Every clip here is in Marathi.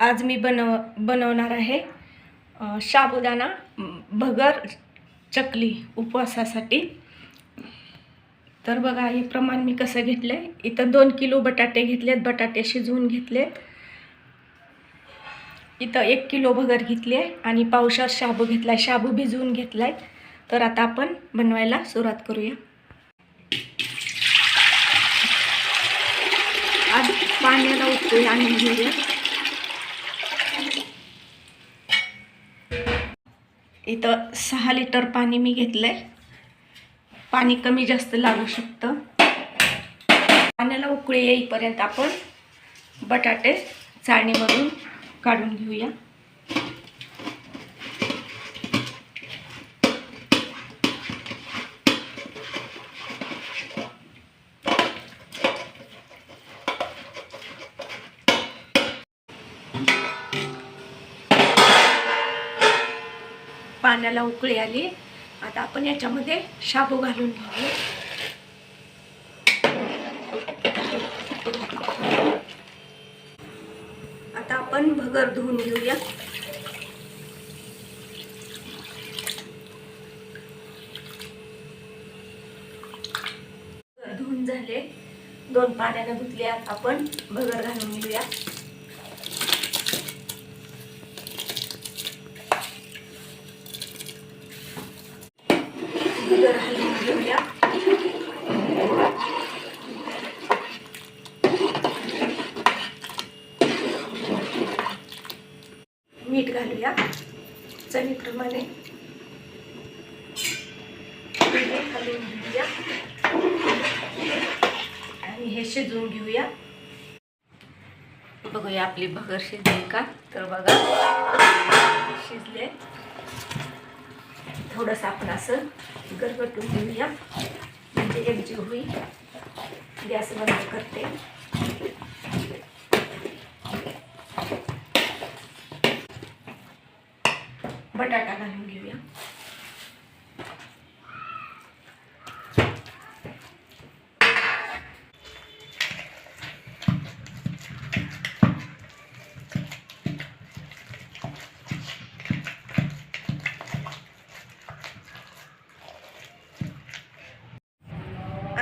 आज मी बनव बनवणार आहे शाबुदाना साबुदाणा भगर चकली उपवासासाठी. तर बघा हे प्रमाण मी कसं घेतलं आहे इथं दोन किलो बटाटे घेतलेत बटाटे शिजवून घेतलेत. इथं एक किलो भगर घेतली आहे आणि पावसात शाबू घेतला आहे शाबू भिजवून घेतला आहे तर आता आपण बनवायला सुरुवात करूया. आधी पाण्याला उठतो आणि घेऊया. इथं सहा लिटर पाणी मी घेतलं आहे पाणी कमी जास्त लागू शकतं. पाण्याला उकळी येईपर्यंत आपण बटाटे चाळणीमधून काढून घेऊया. पाण्याला उकळी आली. आता आपण याच्यामध्ये शाबू घालून घेऊया आता आपण भगर धुवून घेऊया. भगर धुवून झाले. दोन पाण्याने धुतले. आता आपण भगर घालून घेऊया. भगर घालून घेऊया मीठ घालूया. चवीप्रमाणे. मीठ घालून घेऊया. आणि हे शिजवून घेऊया. बघूया आपली भगर शिजली का? तर बघा. शिजले. थोडंसं आपण असं गरगटून घेऊया. म्हणजे एकजीव होईल. गॅस बंद करते. बटाटा घालून घेऊया.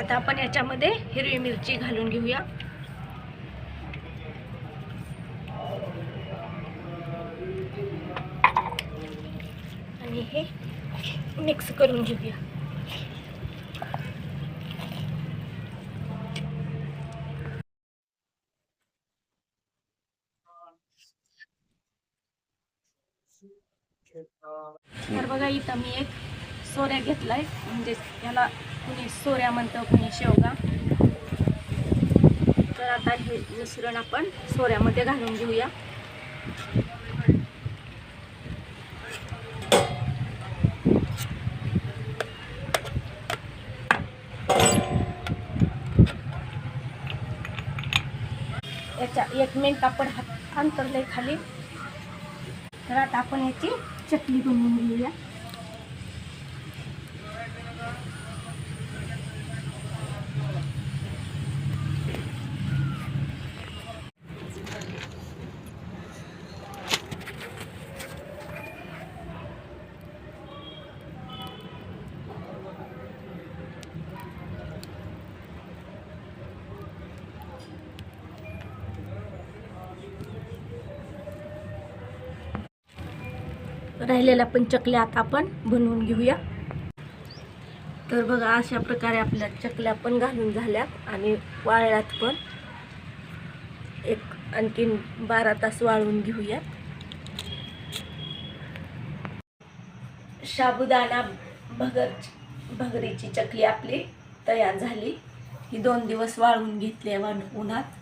आता आपण याच्यामध्ये हिरवी मिरची घालून घेऊया. आणि हे मिक्स करून घेऊया. तर बघा इथं मी एक सोऱ्या घेतलाय. म्हणजे याला कुणी सोऱ्या म्हणतं कुणी शेवगा. तर आता हे मिश्रण आपण सोऱ्यामध्ये घालून घेऊया. याच्या एक मिनिट आपण हात अंतरले खाली. तर आता आपण याची चकली बनवून घेऊया. राहिलेल्या पण चकल्या आता आपण बनवून घेऊया. तर बघा अशा प्रकारे आपल्या चकल्या पण घालून झाल्यात आणि वाळल्यात पण. एक आणखीन बारा तास वाळून घेऊया साबुदाणा भगर भगरीची चकली आपली तयार झाली. ही दोन दिवस वाळवून घेतली आहे उन्हात.